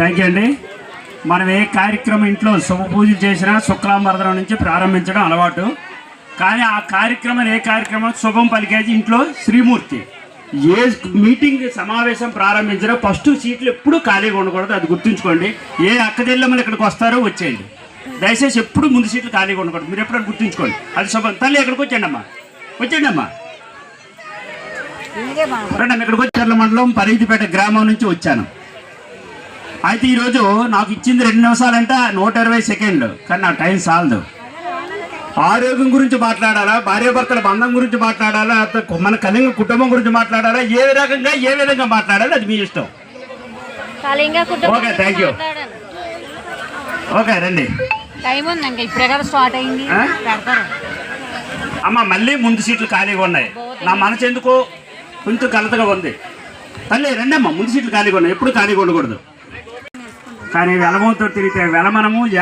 Thank you అండి. మనం ఏ కార్యక్రమం ఇంట్లో శుభ పూజలు చేసినా శుక్లాంబరదనం నుంచి ప్రారంభించడం అలవాటు. కానీ ఆ కార్యక్రమం ఏ కార్యక్రమం? శుభం పలికేది ఇంట్లో శ్రీమూర్తి. ఏ మీటింగ్ సమావేశం ప్రారంభించినా ఫస్ట్ సీట్లు ఎప్పుడూ ఖాళీగా ఉండకూడదు అది గుర్తుంచుకోండి. ఏ అక్కదెల్లమ్మలు ఇక్కడికి వస్తారో వచ్చేయండి. దయచేసి ఎప్పుడు ముందు సీట్లు ఖాళీగా ఉండకూడదు. మీరు ఎప్పుడైనా గుర్తుంచుకోండి. అది శుభం. తల్లి ఎక్కడికి వచ్చేయండి అమ్మా వచ్చేయండి అమ్మా ఇక్కడికి వచ్చి చర్ల మండలం పరిధిపేట గ్రామం నుంచి వచ్చాను. అయితే ఈరోజు నాకు ఇచ్చింది రెండు నిమిషాలంట నూట ఇరవై సెకండ్లు. కానీ నాకు టైం చాలదు. ఆరోగ్యం గురించి మాట్లాడాలా? భార్యాభర్తల బంధం గురించి మాట్లాడాలా? మన కలింగ కుటుంబం గురించి మాట్లాడాలా? ఏ రకంగా ఏ విధంగా మాట్లాడాలి? అది మీ ఇష్టం. Okay, you. మాట్లాడాను. ఓకే రండి. టైం ఉంది ఇంకా ఇప్పుడే కదా స్టార్ట్ అయింది. ఆ? పెడతారు? అమ్మ మళ్ళీ ముందు సీట్లు ఖాళీగా ఉన్నాయి. నా మనసు ఎందుకో కొంచెం కలతగా ఉంది? తల్లి రండి అమ్మ ముందు సీట్లు ఖాళీగా ఉన్నాయి. ఎప్పుడు ఖాళీగా ఉండకూడదు. కానీ వెలమంతో తిరిగితే వెలమనము